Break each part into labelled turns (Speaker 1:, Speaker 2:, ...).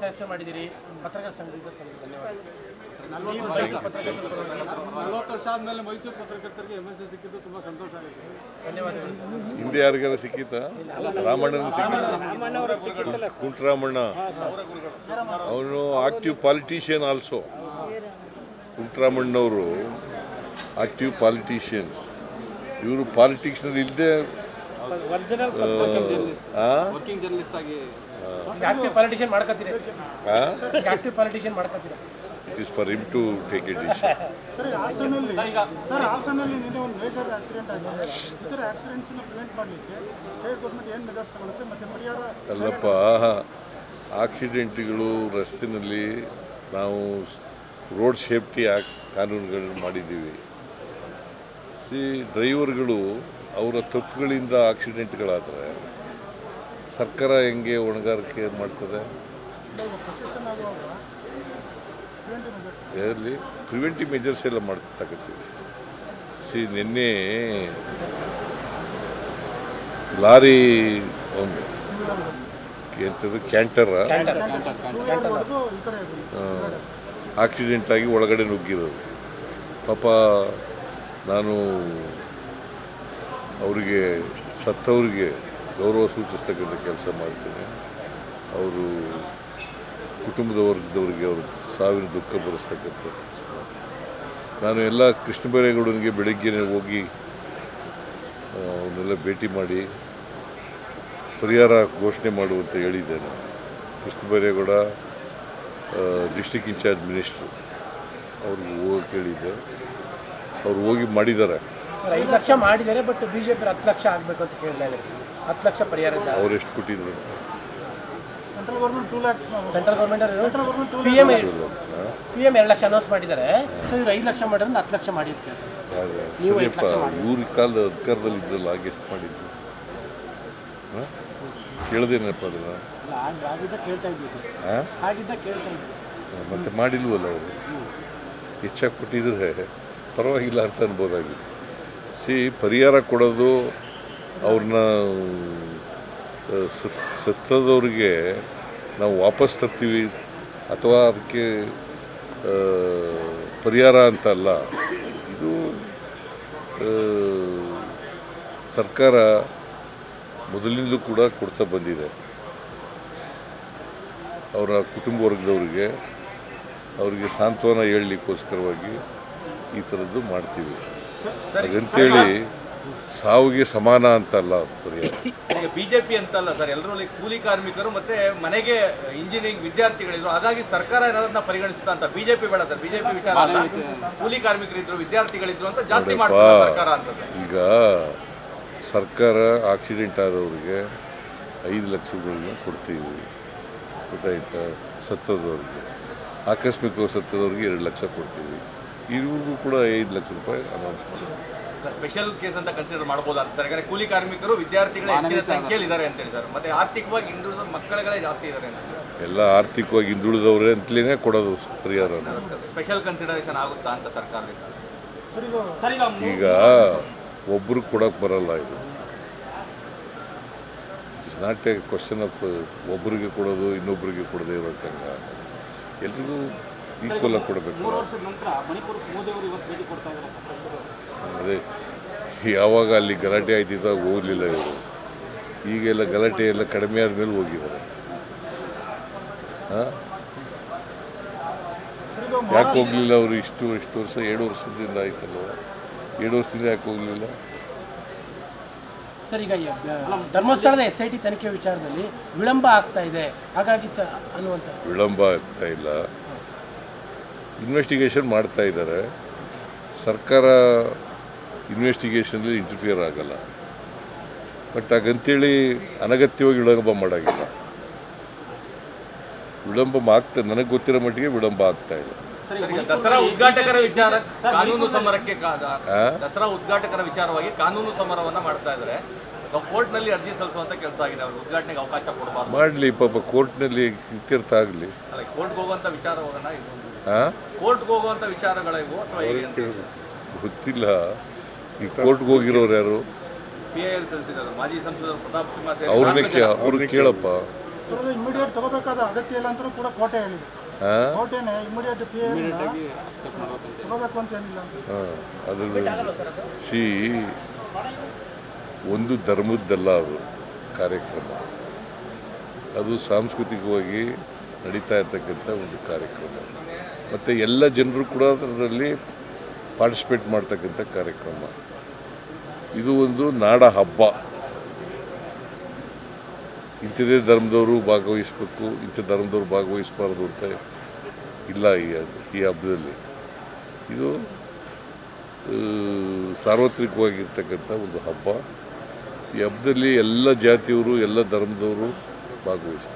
Speaker 1: ಸದಸ್ಯ ಮಾಡಿದ್ದೀರಿ ಪತ್ರಕರ್ತರ ಸಂಘದಿಂದ
Speaker 2: ನಲವತ್ತು ವರ್ಷ. ಆದ್ಮೇಲೆ ಮೈಸೂರು ಪತ್ರಕರ್ತರಿಗೆ ಎಂ ಸಿಕ್ಕಿದ್ದು ತುಂಬಾ ಸಂತೋಷ ಆಗಿದೆ.
Speaker 1: ಧನ್ಯವಾದಗಳು.
Speaker 3: ಹಿಂದೆ ಯಾರಿಗಾರ ಸಿಕ್ಕಿತ ರಾಮಣ್ಣನ ಕುಂಟರಾಮಣ್ಣ ಕುಂಟ್ರಾಮಣ್ಣ. ಅವನು ಆಕ್ಟಿವ್ ಪಾಲಿಟಿಷಿಯನ್ ಆಲ್ಸೋ ಕುಂಟರಾಮಣ್ಣವರು ಆಕ್ಟಿವ್ ಪಾಲಿಟಿಷಿಯನ್ಸ್ ಇವರು ಪಾಲಿಟಿಕ್ಸ್ನಲ್ಲಿ ಇಲ್ಲದೆ
Speaker 2: ವರ್ಕಿಂಗ್ ಜರ್ನಲಿಸ್ಟ್ ಆಗಿ
Speaker 3: it is for him to take it decision ಅಲ್ಲಪ್ಪ ಆಕ್ಸಿಡೆಂಟ್ಗಳು ರಸ್ತೆಯಲ್ಲಿ ನಾವು ರೋಡ್ ಸೇಫ್ಟಿ ಕಾನೂನುಗಳನ್ನು ಮಾಡಿದ್ದೀವಿ. ಸಿ ಡ್ರೈವರ್ಗಳು ಅವರ ತಪ್ಪುಗಳಿಂದ ಆಕ್ಸಿಡೆಂಟ್ಗಳಾದರೆ ಸರ್ಕಾರ ಹೆಂಗೆ ಹೊಣೆಗಾರಿಕೆ ಮಾಡ್ತದೆ?
Speaker 2: ಅದರಲ್ಲಿ ಪ್ರಿವೆಂಟಿವ್ ಮೆಜರ್ಸ್
Speaker 3: ಎಲ್ಲ ಮಾಡ್ತಕ್ಕಂಥದ್ದು. ಸಿ, ನಿನ್ನೆ ಲಾರಿ ಒಂದು ಎಂಥದ್ದು ಕ್ಯಾಂಟರ ಆಕ್ಸಿಡೆಂಟ್ ಆಗಿ ಒಳಗಡೆ ನುಗ್ಗಿರೋದು. ಪಾಪ ನಾನು ಅವರಿಗೆ ಸತ್ತವರಿಗೆ ಗೌರವ ಸೂಚಿಸ್ತಕ್ಕಂಥ ಕೆಲಸ ಮಾಡ್ತೇನೆ. ಅವರು ಕುಟುಂಬದ ವರ್ಗದವರಿಗೆ ಅವರು ಸಾವಿನ ದುಃಖ ಬರೆಸ್ತಕ್ಕಂಥ ಕೆಲಸ ನಾನು ಎಲ್ಲ ಕೃಷ್ಣ ಬೈರೇಗೌಡನಿಗೆ ಬೆಳಿಗ್ಗೆ ಹೋಗಿ ಅವನ್ನೆಲ್ಲ ಭೇಟಿ ಮಾಡಿ ಪರಿಹಾರ ಘೋಷಣೆ ಮಾಡುವಂತ ಹೇಳಿದ್ದೇನೆ. Krishna Byregowda district in charge minister ಅವ್ರಿಗೆ ಹೋಗಕ್ಕೆ ಹೇಳಿದ್ದೆ ಅವ್ರು ಹೋಗಿ ಮಾಡಿದ್ದಾರೆ.
Speaker 1: ಐದು ಲಕ್ಷ ಮಾಡಿದ್ದಾರೆ, ಬಟ್ ಬಿಜೆಪಿ ಹತ್ತು ಲಕ್ಷ ಆಗಬೇಕು ಅಂತ ಕೇಳಿದ್ದಾರೆ ಹತ್ತು ಲಕ್ಷ ಪರಿಹಾರ
Speaker 3: ಅವ್ರು ಎಷ್ಟು ಕೊಟ್ಟಿದ್ರು?
Speaker 2: Central government two lakhs
Speaker 1: central government P M P M ಎರಡು ಲಕ್ಷ ಅನೌನ್ಸ್ ಮಾಡಿದ್ದಾರೆ. ಸೊ ಇವ್ರು ಐದು ಲಕ್ಷ ಮಾಡಿದ್ರೆ ಹತ್ತು ಲಕ್ಷ ಮಾಡಿರ್ತಾರೆ
Speaker 3: ಇವ್ರ ಕಾಲದ ಅಧಿಕಾರದಲ್ಲಿ ಇದ್ರಲ್ಲ ಹಾಗೆ ಎಷ್ಟು ಮಾಡಿದ್ರು ಹಾಂ? ಕೇಳ್ದೇನಪ್ಪ ಅದನ್ನ?
Speaker 1: ಆಗಿದ್ದ ಕೇಳ್ತಾ ಇದ್ವಿ ಸರ್. ಕೇಳ್ತಾ ಇದ್ವಿ.
Speaker 3: ಮತ್ತೆ ಮಾಡಿಲ್ವಲ್ಲ ಅವರು? ಹೆಚ್ಚಾಗಿ ಕೊಟ್ಟಿದ್ರೆ ಪರವಾಗಿಲ್ಲ ಅಂತ ಅನ್ಬೋದಾಗಿತ್ತು. ಸಿ ಪರಿಹಾರ ಕೊಡೋದು ಅವ್ರನ್ನ ಸತ್ತದವ್ರಿಗೆ ನಾವು ವಾಪಸ್ ತರ್ತೀವಿ ಅಥವಾ ಅದಕ್ಕೆ ಪರಿಹಾರ ಅಂತ ಅಲ್ಲ. ಇದು ಸರ್ಕಾರ ಮೊದಲಿಂದಲೂ ಕೂಡ ಕೊಡ್ತಾ ಬಂದಿದೆ. ಅವರ ಕುಟುಂಬ ವರ್ಗದವರಿಗೆ, ಅವರಿಗೆ ಸಾಂತ್ವನ ಹೇಳಲಿಕ್ಕೋಸ್ಕರವಾಗಿ ಈ ಥರದ್ದು ಮಾಡ್ತೀವಿ. ಹಾಗಂತೇಳಿ ಸಾವಿಗೆ ಸಮಾನ ಅಂತಲ್ಲ ಪರಿಹಾರ
Speaker 4: ಬಿಜೆಪಿ ಅಂತಲ್ಲ ಸರ್ ಎಲ್ಲರೂ ಕೂಲಿ ಕಾರ್ಮಿಕರು ಮತ್ತೆ ಮನೆಗೆ ಇಂಜಿನಿಯರಿಂಗ್ ವಿದ್ಯಾರ್ಥಿಗಳಿದ್ರು. ಹಾಗಾಗಿ ಸರ್ಕಾರ ಏನಾದ್ರನ್ನ ಪರಿಗಣಿಸುತ್ತಾ ಅಂತ ಬಿಜೆಪಿ ಬೇಡ ಸರ್ ಬಿಜೆಪಿ ವಿಚಾರ ಅಲ್ಲ. ಕೂಲಿ ಕಾರ್ಮಿಕರಿದ್ರು ವಿದ್ಯಾರ್ಥಿಗಳಿದ್ರು ಅಂತ ಜಾಸ್ತಿ ಮಾಡ್ತಾರೆ ಸರ್ಕಾರ ಅಂತ.
Speaker 3: ಈಗ ಸರ್ಕಾರ ಆಕ್ಸಿಡೆಂಟ್ ಆದವ್ರಿಗೆ ಐದು ಲಕ್ಷಗಳನ್ನ ಕೊಡ್ತೀವಿ. ಗೊತ್ತಾಯ್ತಾ? ಸತ್ತದವ್ರಿಗೆ. ಆಕಸ್ಮಿಕವಾಗಿ ಸತ್ತದವ್ರಿಗೆ ಎರಡು ಲಕ್ಷ ಕೊಡ್ತೀವಿ. ಇವ್ರಿಗೂ ಕೂಡ ಐದು ಲಕ್ಷ ರೂಪಾಯಿ ಅನೌನ್ಸ್ ಮಾಡಿದ್ವಿ
Speaker 4: ಸ್ಪೆಷಲ್ ಕೇಸ್ ಅಂತ ಕನ್ಸಿಡರ್ ಮಾಡಬಹುದಾ ಸರ್? ಯಾಕಂದ್ರೆ ಕೂಲಿ ಕಾರ್ಮಿಕರು ವಿದ್ಯಾರ್ಥಿಗಳ ಹೆಚ್ಚಿನ ಸಂಖ್ಯೆಯಲ್ಲಿ ಇದ್ದಾರೆ ಅಂತ ಹೇಳಿದ್ದಾರೆ ಸರ್. ಮತ್ತೆ ಆರ್ಥಿಕವಾಗಿ ಹಿಂದುಳಿದ ಮಕ್ಕಳುಗಳೇ ಜಾಸ್ತಿ ಇದ್ದಾರೆ ಅಂತ
Speaker 3: ಎಲ್ಲ ಆರ್ಥಿಕವಾಗಿ ಹಿಂದುಳಿದವರೇ ಅಂತಲೇ ಕೊಡೋದು ಪರಿಹಾರ.
Speaker 4: ಸ್ಪೆಷಲ್ ಕನ್ಸಿಡರೇಷನ್ ಆಗುತ್ತಾ ಅಂತ ಸರ್ಕಾರದಿಂದ? ಈಗ
Speaker 3: ಒಬ್ರು ಕೊಡಕ್ಕೆ ಬರಲ್ಲ ಇದು. It's not a question of ಒಬ್ಬರಿಗೆ ಕೊಡೋದು ಇನ್ನೊಬ್ಬರಿಗೆ ಕೊಡದೆ ಇರೋಕ್ಕಂಗ ಎಲ್ರಿಗೂ ಈಕ್ವಲ್ ಆಗಿ ಕೊಡಬೇಕು. ಅದೇ ಯಾವಾಗ ಅಲ್ಲಿ ಗಲಾಟೆ ಆಯ್ತಿದ್ದಾಗ ಹೋಗಲಿಲ್ಲ ಇವರು. ಈಗೆಲ್ಲ ಗಲಾಟೆ ಎಲ್ಲ ಕಡಿಮೆ ಆದಮೇಲೆ ಹೋಗಿದ್ದಾರೆ. ಹಾಂ? ಯಾಕೆ ಹೋಗಲಿಲ್ಲ ಅವರು ಇಷ್ಟು ಇಷ್ಟು ವರ್ಷ? ಎರಡು ವರ್ಷದಿಂದ ಆಯ್ತಲ್ಲ ಎರಡು ವರ್ಷದಿಂದ ಯಾಕೆ ಹೋಗಲಿಲ್ಲ?
Speaker 1: ಸರ್ ಈಗ ಧರ್ಮಸ್ಥಳದ ಎಸ್ ಐ ಟಿ ತನಿಖೆ ವಿಚಾರದಲ್ಲಿ ವಿಳಂಬ ಆಗ್ತಾ ಇದೆ. ಹಾಗಾಗಿ ಅನ್ನುವಂಥ
Speaker 3: ವಿಳಂಬ ಆಗ್ತಾ ಇಲ್ಲ. ಇನ್ವೆಸ್ಟಿಗೇಷನ್ ಮಾಡ್ತಾ ಇದ್ದಾರೆ. ಸರ್ಕಾರ ಇನ್ವೆಸ್ಟಿಗೇಷನಲ್ಲಿ ಇಂಟರ್ಫಿಯರ್ ಆಗಲ್ಲ. ಬಟ್ ಹಾಗಂತೇಳಿ ಅನಗತ್ಯವಾಗಿ ವಿಳಂಬ ಮಾಡೋಂಗಿಲ್ಲ. ವಿಳಂಬ ಆಗ್ತಾ ನನಗೆ ಗೊತ್ತಿರೋ ಮಟ್ಟಿಗೆ ವಿಳಂಬ ಆಗ್ತಾ ಇಲ್ಲ.
Speaker 4: ದಸರಾ ಉದ್ಘಾಟಕರ ವಿಚಾರ ಕಾನೂನು ಸಮರಕ್ಕೆ ದಸರಾ ಉದ್ಘಾಟಕರ ವಿಚಾರವಾಗಿ ಕಾನೂನು ಸಮರವನ್ನ ಮಾಡ್ತಾ ಇದ್ದಾರೆ ಕೋರ್ಟ್ನಲ್ಲಿ ಅರ್ಜಿ ಸಲ್ಲಿಸುವಂತ ಕೆಲಸ ಆಗಿದೆ ಅವರು ಉದ್ಘಾಟನೆಗೆ ಅವಕಾಶ ಕೊಡಬಾರ್ದು.
Speaker 3: ಮಾಡಲಿ ಪಾಪ ಕೋರ್ಟ್ನಲ್ಲಿ ಇತ್ಯರ್ಥ ಆಗಲಿ.
Speaker 4: ಅಲ್ಲ ಕೋರ್ಟ್ಗೆ ಹೋಗುವಂತ ವಿಚಾರ ಹೋಗೋಣ ಇದು ಕೋರ್ಟ್ಗೆ ಹೋಗುವಂತ ವಿಚಾರಗಳ ಇವು ಅಥವಾ
Speaker 3: ಗೊತ್ತಿಲ್ಲ. ಈ ಕೋರ್ಟ್ಗೆ ಹೋಗಿರೋರು ಯಾರು? ಅವ್ರನ್ನ ಕೇ ಅವ್ರನ್ನ ಕೇಳಪ್ಪ.
Speaker 2: ಇಮಿಡಿಯೇಟ್ ತಗೋಬೇಕಾದ ಅಗತ್ಯ ಇಲ್ಲ ಅಂತ ಕೂಡ ಕೋಟೆ ಹೇಳಿದೆ? ಕೋಟೆನೆ ಇಮಿಡಿಯೇಟ್ ಪಿ ತಗೋಬೇಕು ಅಂತ ಏನಿಲ್ಲ ಅಂತ.
Speaker 3: ಅದ್ರ ಸಿ ಒಂದು ಧರ್ಮದ್ದಲ್ಲ ಅದು ಕಾರ್ಯಕ್ರಮ. ಅದು ಸಾಂಸ್ಕೃತಿಕವಾಗಿ ನಡೀತಾ ಇರ್ತಕ್ಕಂಥ ಒಂದು ಕಾರ್ಯಕ್ರಮ. ಮತ್ತು ಎಲ್ಲ ಜನರು ಕೂಡ ಅದರಲ್ಲಿ ಪಾರ್ಟಿಸಿಪೇಟ್ ಮಾಡ್ತಕ್ಕಂಥ ಕಾರ್ಯಕ್ರಮ. ಇದು ಒಂದು ನಾಡ ಹಬ್ಬ. ಇಂಥದೇ ಧರ್ಮದವರು ಭಾಗವಹಿಸಬೇಕು, ಇಂಥ ಧರ್ಮದವರು ಭಾಗವಹಿಸಬಾರ್ದು ಅಂತ ಇಲ್ಲ ಈ ಈ ಹಬ್ಬದಲ್ಲಿ. ಇದು ಸಾರ್ವತ್ರಿಕವಾಗಿರ್ತಕ್ಕಂಥ ಒಂದು ಹಬ್ಬ. ಈ ಹಬ್ಬದಲ್ಲಿ ಎಲ್ಲ ಜಾತಿಯವರು, ಎಲ್ಲ ಧರ್ಮದವರು ಭಾಗವಹಿಸ್ತಾರೆ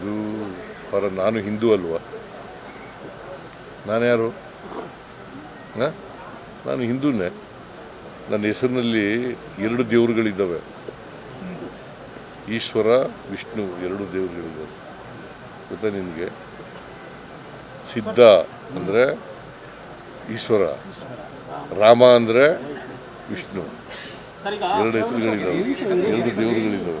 Speaker 3: ಇದು ಪರ ನಾನು ಹಿಂದೂ ಅಲ್ವಾ? ನಾನು ಯಾರು? ನಾನು ಹಿಂದೂನೇ. ನನ್ನ ಹೆಸರಿನಲ್ಲಿ ಎರಡು ದೇವರುಗಳಿದ್ದಾವೆ. ಈಶ್ವರ, ವಿಷ್ಣು ಎರಡು ದೇವರುಗಳಿದ್ದಾವೆ. ಗೊತ್ತಾ ನಿನಗೆ? ಸಿದ್ಧ ಅಂದರೆ ಈಶ್ವರ, ರಾಮ ಅಂದರೆ ವಿಷ್ಣು. ಎರಡು ಹೆಸರುಗಳಿದ್ದಾವೆ. ಎರಡು ದೇವರುಗಳಿದ್ದಾವೆ.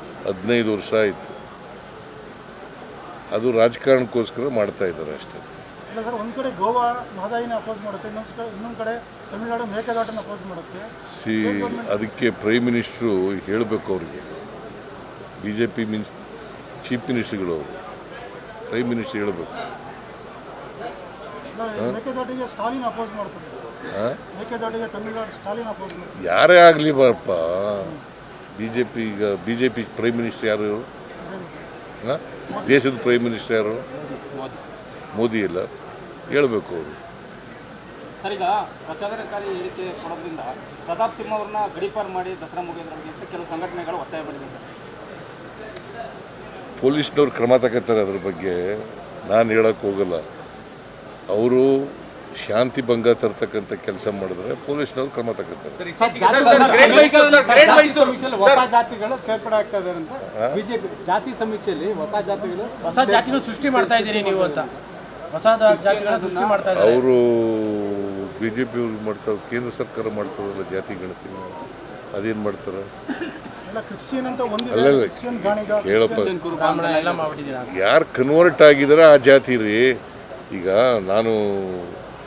Speaker 3: ಹದಿನೈದು ವರ್ಷ ಆಯಿತು. ಅದು ರಾಜಕಾರಣಕ್ಕೋಸ್ಕರ ಮಾಡ್ತಾ ಇದ್ದಾರೆ ಅಷ್ಟೇ.
Speaker 2: ಒಂದು ಕಡೆ ಗೋವಾ ಮಹದಾಯಿನ ಅಪೋಸ್ ಮಾಡುತ್ತೆ ಇನ್ನೊಂದು ಕಡೆ ತಮಿಳುನಾಡು ಮೇಕೆದಾಟನ ಅಪೋಸ್ ಮಾಡುತ್ತೆ.
Speaker 3: ಸಿ ಅದಕ್ಕೆ ಪ್ರೈಮ್ ಮಿನಿಸ್ಟ್ರು ಹೇಳಬೇಕು ಅವರಿಗೆ. ಬಿ ಜೆ ಪಿ ಮಿನ್ ಚೀಫ್ ಮಿನಿಸ್ಟ್ರುಗಳು ಅವರು. ಪ್ರೈಮ್ ಮಿನಿಸ್ಟ್ರ್ ಹೇಳಬೇಕು.
Speaker 2: ಮೇಕೆದಾಟಿಗೆ ಸ್ಟಾಲಿನ್ ಅಪೋಸ್ ಮಾಡ್ತಾರೆ.
Speaker 3: ಹಾಂ?
Speaker 2: ಮೇಕೆದಾಟಿಗೆ ತಮಿಳುನಾಡು ಸ್ಟಾಲಿನ್ ಅಪೋಸ್
Speaker 3: ಯಾರೇ ಆಗಲಿ ಬಾರಪ್ಪ. ಬಿ ಜೆ ಪಿ ಈಗ B J P prime minister ಯಾರು ಇವರು? ಹಾಂ? ದೇಶದ ಪ್ರೈಮ್ ಮಿನಿಸ್ಟರ್ ಯಾರು? ಮೋದಿ ಇಲ್ಲ. ಹೇಳಬೇಕು ಅವರು.
Speaker 5: ಸರ್ ಈಗ ಪ್ರಚೋದನಕಾರಿ ಹೇಳಿಕೆ ಕೊಡೋದ್ರಿಂದ ಪ್ರತಾಪ್ ಸಿಂಹ ಅವ್ರನ್ನ ಗಡೀಪಾರ್ ಮಾಡಿ ದಸರಾ ಮುಗಿಯೋದ್ರ ಬಗ್ಗೆ ಅಂತ ಕೆಲವು ಸಂಘಟನೆಗಳು ಒತ್ತಾಯ ಮಾಡಿದೆ ಸರ್
Speaker 3: ಪೊಲೀಸ್ನವ್ರು ಕ್ರಮ ತಗೋತಾರೆ ಅದ್ರ ಬಗ್ಗೆ. ನಾನು ಹೇಳಕ್ಕೆ ಹೋಗಲ್ಲ. ಅವರು ಶಾಂತಿ ಭಂಗ ತರ್ತಕ್ಕಂಥ ಕೆಲಸ ಮಾಡಿದ್ರೆ ಪೊಲೀಸ್ನವ್ರು ಕ್ರಮ ತಗೋತಾರೆ.
Speaker 6: ಜಾತಿ ಸಮೀಕ್ಷೆಯಲ್ಲಿ ಹೊಸ ಜಾತಿಗಳು
Speaker 1: ಹೊಸ ಜಾತಿಗಳು ಸೃಷ್ಟಿ ಮಾಡ್ತಾ ಇದ್ದೀರಿ ನೀವು ಅಂತ. ಹೊಸ ಜಾತಿಗಳ ಸೃಷ್ಟಿ ಮಾಡ್ತಾ ಇದ್ದಾರೆ.
Speaker 3: ಅವರು ಬಿ ಜೆ ಪಿ ಅವ್ರು ಮಾಡ್ತಾರೆ ಕೇಂದ್ರ ಸರ್ಕಾರ ಮಾಡ್ತಾರಲ್ಲ ಜಾತಿ ಗಣತಿ ಅದೇನು ಮಾಡ್ತಾರೆ?
Speaker 2: ಎಲ್ಲ ಕ್ರಿಶ್ಚಿಯನ್ ಅಂತ ಒಂದಿದೆ.
Speaker 3: ಅಲ್ಲಲ್ಲ
Speaker 2: ಗಾಣಿಗ.
Speaker 3: ಕೇಳಪ್ಪ.
Speaker 1: ಬ್ರಾಹ್ಮಣ ಎಲ್ಲ ಮಾಡ್ಬಿಟ್ಟಿದ್ದೀರಾ?
Speaker 3: ಯಾರು ಕನ್ವರ್ಟ್ ಆಗಿದಾರೆ ಆ ಜಾತಿ ರೀ? ಈಗ ನಾನು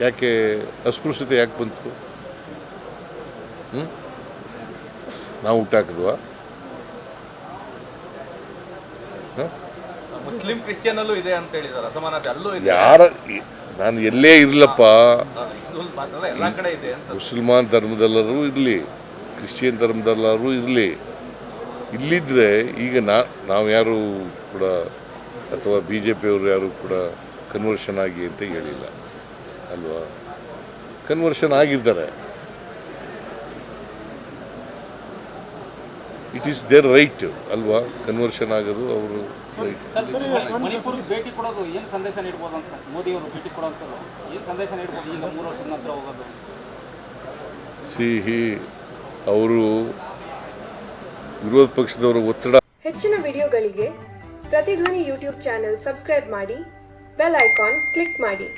Speaker 3: ಯಾಕೆ ಅಸ್ಪೃಶ್ಯತೆ ಯಾಕೆ ಬಂತು ಹ್ಞೂ ನಾವು ಹುಟ್ಟಾಕಿದ್ವಾ
Speaker 4: ಮುಸ್ಲಿಂ ಕ್ರಿಶ್ಚಿಯನ್ ಅಲ್ಲೂ ಇದೆ ಅಂತ ಹೇಳಿದಾರೆ ಅಸಮಾನತೆ ಅಲ್ಲೂ ಇದೆ.
Speaker 3: ಯಾರ ನಾನು ಎಲ್ಲೇ ಇರಲಪ್ಪ.
Speaker 4: ಎಲ್ಲಾ ಕಡೆ ಇದೆ ಅಂತ.
Speaker 3: ಮುಸಲ್ಮಾನ್ ಧರ್ಮದಲ್ಲರೂ ಇರಲಿ ಕ್ರಿಶ್ಚಿಯನ್ ಧರ್ಮದಲ್ಲರೂ ಇರಲಿ. ಇಲ್ಲಿದ್ದರೆ ಈಗ ನಾ ನಾವು ಯಾರು ಕೂಡ ಅಥವಾ ಬಿ ಜೆ ಪಿಯವರು ಯಾರು ಕೂಡ ಕನ್ವರ್ಷನ್ ಆಗಿ ಅಂತ ಹೇಳಿಲ್ಲ. ಅಲ್ವಾ? ಕನ್ವರ್ಷನ್ ಆಗಿದ್ದಾರೆ. ಇಟ್ ಈಸ್ ದೇರ್ ರೈಟ್ ಅಲ್ವಾ? ಕನ್ವರ್ಷನ್ ಆಗೋದು ಅವರು ರೈಟ್ ಸಿಹಿ ಅವರು ವಿರೋಧ ಪಕ್ಷದವರ ಒತ್ತಡ.
Speaker 7: ಹೆಚ್ಚಿನ ವಿಡಿಯೋಗಳಿಗೆ ಪ್ರತಿಧ್ವನಿ ಯೂಟ್ಯೂಬ್ ಚಾನೆಲ್ ಸಬ್ಸ್ಕ್ರೈಬ್ ಮಾಡಿ ಬೆಲ್ ಐಕಾನ್ ಕ್ಲಿಕ್ ಮಾಡಿ.